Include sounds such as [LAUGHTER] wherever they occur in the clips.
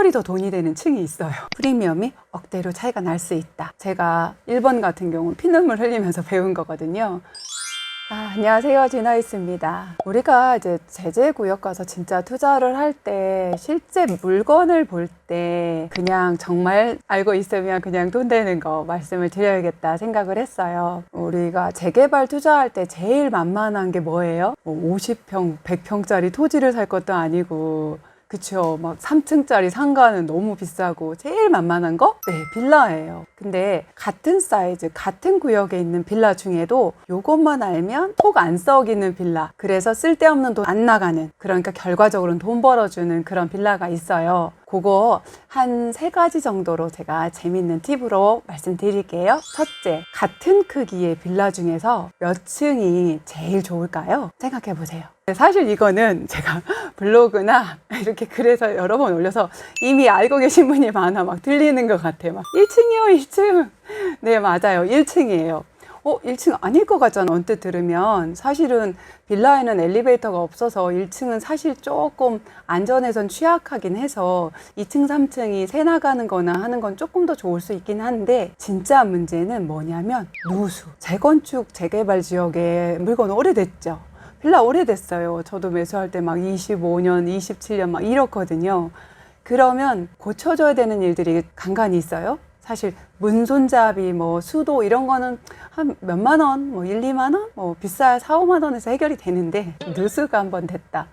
아무리 더 돈이 되는 층이 있어요. 프리미엄이 억대로 차이가 날 수 있다. 제가 1번 같은 경우는 피눈물 흘리면서 [LAUGHS] 배운 거거든요. 아, 안녕하세요. 진아있습니다. 우리가 이제 제재 구역 가서 진짜 투자를 할 때 실제 물건을 볼 때 그냥 정말 알고 있으면 그냥 돈 되는 거 말씀을 드려야겠다 생각을 했어요. 우리가 재개발 투자할 때 제일 만만한 게 뭐예요? 뭐 50평, 100평짜리 토지를 살 것도 아니고 그쵸. 막 3층짜리 상가는 너무 비싸고 제일 만만한 거? 네, 빌라예요. 근데 같은 사이즈, 같은 구역에 있는 빌라 중에도 요것만 알면 톡 안 썩이는 빌라. 그래서 쓸데없는 돈 안 나가는. 그러니까 결과적으로는 돈 벌어주는 그런 빌라가 있어요. 그거 한 세 가지 정도로 제가 재밌는 팁으로 말씀드릴게요. 첫째, 같은 크기의 빌라 중에서 몇 층이 제일 좋을까요? 생각해 보세요. 사실 이거는 제가 [LAUGHS] 블로그나 이렇게 글에서 여러 번 올려서 이미 알고 계신 분이 많아 막 들리는 것 같아요. 막 1층이요, 1층. 네, 맞아요. 1층이에요. 어, 1층 아닐 것 같잖아. 언뜻 들으면. 사실은 빌라에는 엘리베이터가 없어서 1층은 사실 조금 안전에선 취약하긴 해서 2층, 3층이 새 나가는 거나 하는 건 조금 더 좋을 수 있긴 한데 진짜 문제는 뭐냐면 누수. 재건축, 재개발 지역에 물건 오래됐죠. 빌라 오래됐어요. 저도 매수할 때 막 25년, 27년 막 이렇거든요. 그러면 고쳐줘야 되는 일들이 간간히 있어요. 사실 문손잡이 뭐 수도 이런 거는 한 몇만 원, 뭐 1, 2만 원, 뭐 비싸야 4, 5만 원에서 해결이 되는데 누수가 한번 됐다.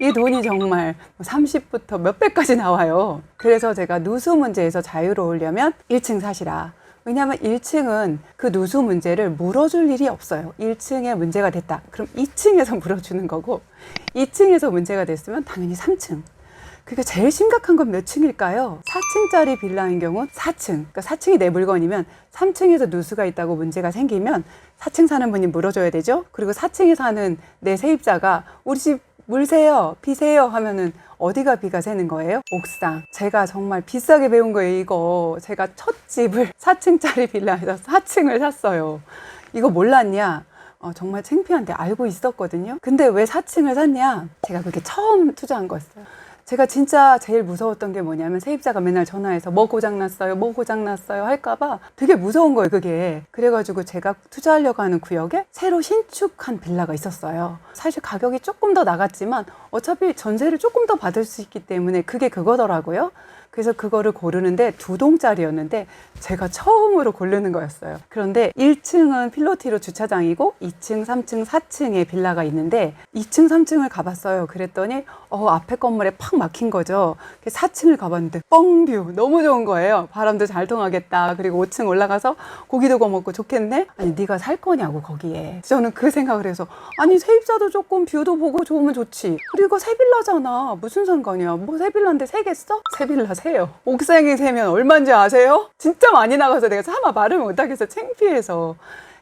이 돈이 정말 30부터 몇 배까지 나와요. 그래서 제가 누수 문제에서 자유로우려면 1층 사시라. 왜냐하면 1층은 그 누수 문제를 물어줄 일이 없어요. 1층에 문제가 됐다. 그럼 2층에서 [LAUGHS] 물어주는 거고, 2층에서 문제가 됐으면 당연히 3층. 그게 제일 심각한 건 몇 층일까요? 4층짜리 빌라인 경우는 4층. 그러니까 4층이 내 물건이면 3층에서 누수가 있다고 문제가 생기면 4층 사는 분이 물어줘야 되죠. 그리고 4층에 사는 내 세입자가 우리 집물 새요, 비 새요 하면은 어디가 비가 새는 거예요? 옥상. 제가 정말 비싸게 배운 거예요, 이거. 제가 첫 집을 4층짜리 빌라에서 4층을 샀어요. 이거 몰랐냐? 어, 정말 창피한데 알고 있었거든요. 근데 왜 4층을 샀냐? 제가 그게 처음 투자한 거였어요. 제가 진짜 제일 무서웠던 게 뭐냐면 세입자가 맨날 전화해서 뭐 고장났어요, 뭐 고장났어요 할까봐 되게 무서운 거예요, 그게. 그래가지고 제가 투자하려고 하는 구역에 새로 신축한 빌라가 있었어요. 사실 가격이 조금 더 나갔지만 어차피 전세를 조금 더 받을 수 있기 때문에 그게 그거더라고요. 그래서 그거를 고르는데 두 동짜리였는데 제가 처음으로 고르는 거였어요. 그런데 1층은 필로티로 주차장이고 2층, 3층, 4층에 빌라가 있는데 2층, 3층을 가봤어요. 그랬더니 어, 앞에 건물에 팍 막힌 거죠. 4층을 가봤는데 뻥뷰 너무 좋은 거예요. 바람도 잘 통하겠다. 그리고 5층 올라가서 고기도 구워 먹고 좋겠네. 아니 네가 살 거냐고 거기에. 저는 그 생각을 해서 아니 세입자도 조금 뷰도 보고 좋으면 좋지. 그리고 새 빌라잖아. 무슨 상관이야. 뭐 새 빌라인데 새겠어? 새 빌라 세 요. 옥상에 세면 얼마인지 아세요? 진짜 많이 나가서 내가 차마 말을 못하겠어. 창피해서.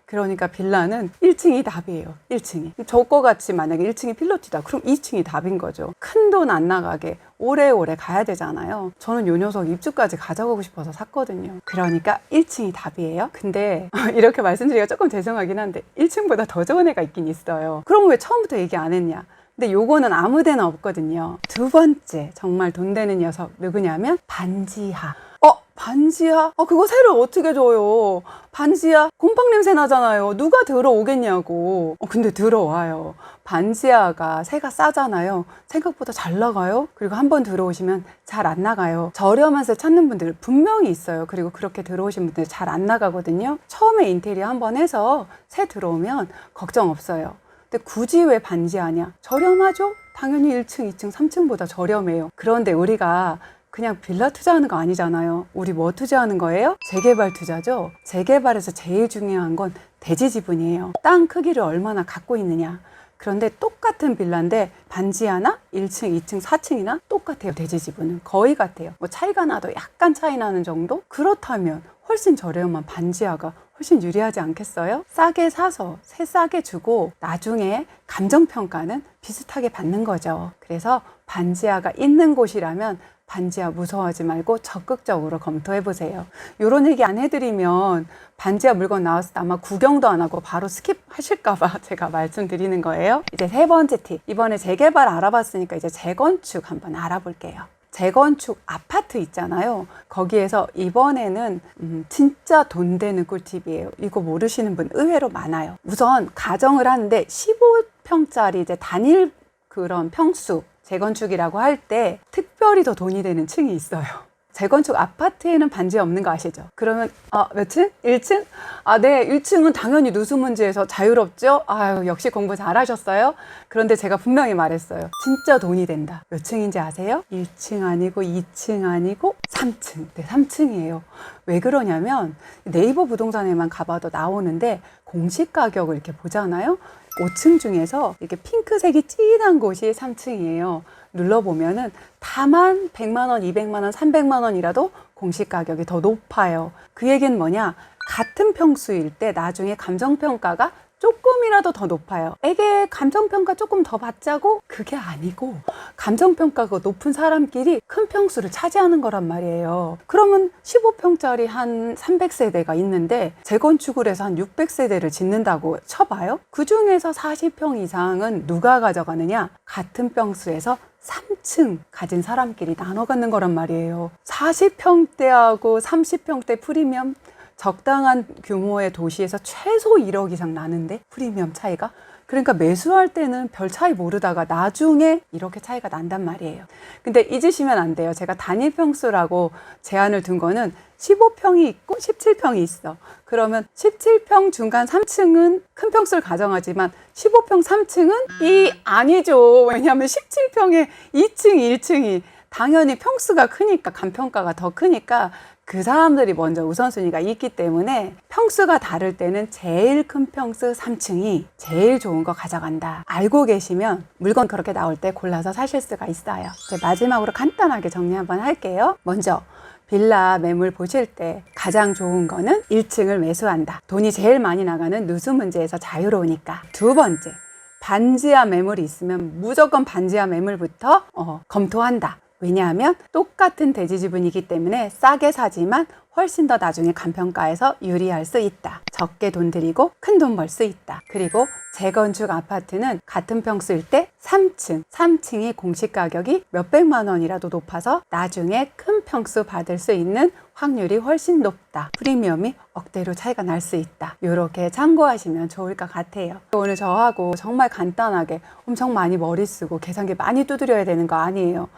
그러니까 빌라는 1층이 답이에요. 1층이. 저거 같이 만약에 1층이 필로티다. 그럼 2층이 답인 거죠. 큰 돈 안 나가게 오래오래 가야 되잖아요. 저는 요 녀석 입주까지 가져가고 싶어서 샀거든요. 그러니까 1층이 답이에요. 근데 [LAUGHS] 이렇게 말씀드리기가 조금 죄송하긴 한데 1층보다 더 좋은 애가 있긴 있어요. 그럼 왜 처음부터 얘기 안 했냐? 근데 요거는 아무 데나 없거든요. 두 번째 정말 돈 되는 녀석 누구냐면 반지하. 어 반지하? 아 그거 새를 어떻게 줘요? 반지하 곰팡 냄새 나잖아요. 누가 들어오겠냐고. 어, 근데 들어와요. 반지하가 새가 싸잖아요. 생각보다 잘 나가요. 그리고 한 번 들어오시면 잘 안 나가요. 저렴한 새 찾는 분들 분명히 있어요. 그리고 그렇게 들어오신 분들 잘 안 나가거든요. 처음에 인테리어 한 번 해서 새 들어오면 걱정 없어요. 근데 굳이 왜 반지하냐? 저렴하죠? 당연히 1층, 2층, 3층보다 저렴해요. 그런데 우리가 그냥 빌라 투자하는 거 아니잖아요. 우리 뭐 투자하는 거예요? 재개발 투자죠. 재개발에서 제일 중요한 건 대지 지분이에요. 땅 크기를 얼마나 갖고 있느냐. 그런데 똑같은 빌라인데 반지 하나 1층, 2층, 4층이나 똑같아요. 대지 지분은 거의 같아요. 뭐 차이가 나도 약간 차이 나는 정도? 그렇다면 훨씬 저렴한 반지하가 훨씬 유리하지 않겠어요? 싸게 사서 새 싸게 주고 나중에 감정 평가는 비슷하게 받는 거죠. 그래서 반지하가 있는 곳이라면 반지하 무서워하지 말고 적극적으로 검토해 보세요. 이런 얘기 안 해드리면 반지하 물건 나왔을 때 아마 구경도 안 하고 바로 스킵하실까봐 [LAUGHS] 제가 말씀드리는 거예요. 이제 세 번째 팁. 이번에 재개발 알아봤으니까 이제 재건축 한번 알아볼게요. 재건축 아파트 있잖아요. 거기에서 이번에는 음, 진짜 돈 되는 꿀팁이에요. 이거 모르시는 분 의외로 많아요. 우선 가정을 하는데 15평짜리 이제 단일 그런 평수 재건축이라고 할 때 특별히 더 돈이 되는 층이 있어요. 재건축 아파트에는 반지 없는 거 아시죠? 그러면 아, 몇 층? 1층? 아, 네. 1층은 당연히 누수 문제에서 자유롭죠? 아유, 역시 공부 잘하셨어요. 그런데 제가 분명히 말했어요. 진짜 돈이 된다. 몇 층인지 아세요? 1층 아니고 2층 아니고 3층. 네, 3층이에요. 왜 그러냐면 네이버 부동산에만 가봐도 나오는데 공시 가격을 이렇게 보잖아요. 5층 중에서 이렇게 핑크색이 진한 곳이 3층이에요. 눌러보면은 다만 100만 원, 200만 원, 300만 원이라도 공시 가격이 더 높아요. 그 얘기는 뭐냐? 같은 평수일 때 나중에 감정평가가 조금이라도 더 높아요. 에게 감정평가 조금 더 받자고? 그게 아니고 감정평가가 높은 사람끼리 큰 평수를 차지하는 거란 말이에요. 그러면 15평짜리 한 300세대가 있는데 재건축을 해서 한 600세대를 짓는다고 쳐봐요. 그 중에서 40평 이상은 누가 가져가느냐? 같은 평수에서 3층 가진 사람끼리 나눠 갖는 거란 말이에요. 40평대하고 30평대 프리미엄 적당한 규모의 도시에서 최소 1억 이상 나는데 프리미엄 차이가 그러니까 매수할 때는 별 차이 모르다가 나중에 이렇게 차이가 난단 말이에요. 근데 잊으시면 안 돼요. 제가 단일 평수라고 제한을 둔 거는 15평이 있고 17평이 있어. 그러면 17평 중간 3층은 큰 평수를 가정하지만 15평 3층은 이 아니죠. 왜냐하면 17평에 2층, 1층이 당연히 평수가 크니까 간평가가 더 크니까 그 사람들이 먼저 우선순위가 있기 때문에 평수가 다를 때는 제일 큰 평수 3층이 제일 좋은 거 가져간다. 알고 계시면 물건 그렇게 나올 때 골라서 사실 수가 있어요. 이제 마지막으로 간단하게 정리 한번 할게요. 먼저 빌라 매물 보실 때 가장 좋은 거는 1층을 매수한다. 돈이 제일 많이 나가는 누수 문제에서 자유로우니까. 두 번째, 반지하 매물이 있으면 무조건 반지하 매물부터 어, 검토한다. 왜냐하면 똑같은 대지 지분이기 때문에 싸게 사지만 훨씬 더 나중에 간평가에서 유리할 수 있다. 적게 돈 들이고 큰 돈 벌 수 있다. 그리고 재건축 아파트는 같은 평수일 때 3층, 3층이 공시 가격이 몇백만 원이라도 높아서 나중에 큰 평수 받을 수 있는 확률이 훨씬 높다. 프리미엄이 억대로 차이가 날 수 있다. 이렇게 참고하시면 좋을 것 같아요. 오늘 저하고 정말 간단하게 엄청 많이 머리 쓰고 계산기 많이 두드려야 되는 거 아니에요.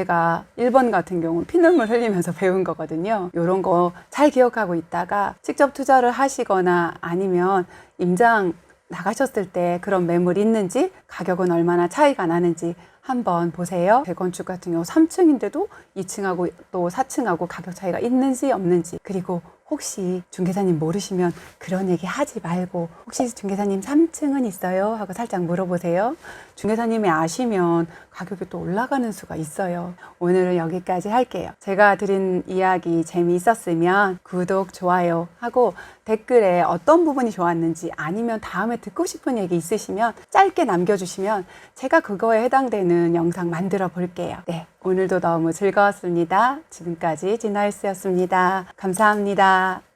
제가 1번 같은 경우는 피눈물 흘리면서 [LAUGHS] 배운 거거든요. 이런 거 잘 기억하고 있다가 직접 투자를 하시거나 아니면 임장 나가셨을 때 그런 매물 있는지 가격은 얼마나 차이가 나는지 한번 보세요. 재건축 같은 경우 3층인데도 2층하고 또 4층하고 가격 차이가 있는지 없는지 그리고 혹시 중개사님 모르시면 그런 얘기 하지 말고 혹시 중개사님 3층은 있어요? 하고 살짝 물어보세요. 중개사님이 아시면 가격이 또 올라가는 수가 있어요. 오늘은 여기까지 할게요. 제가 드린 이야기 재미있었으면 구독, 좋아요 하고 댓글에 어떤 부분이 좋았는지 아니면 다음에 듣고 싶은 얘기 있으시면 짧게 남겨주시면 제가 그거에 해당되는 영상 만들어 볼게요. 네. 오늘도 너무 즐거웠습니다. 지금까지 진아이스였습니다. 감사합니다. Yeah.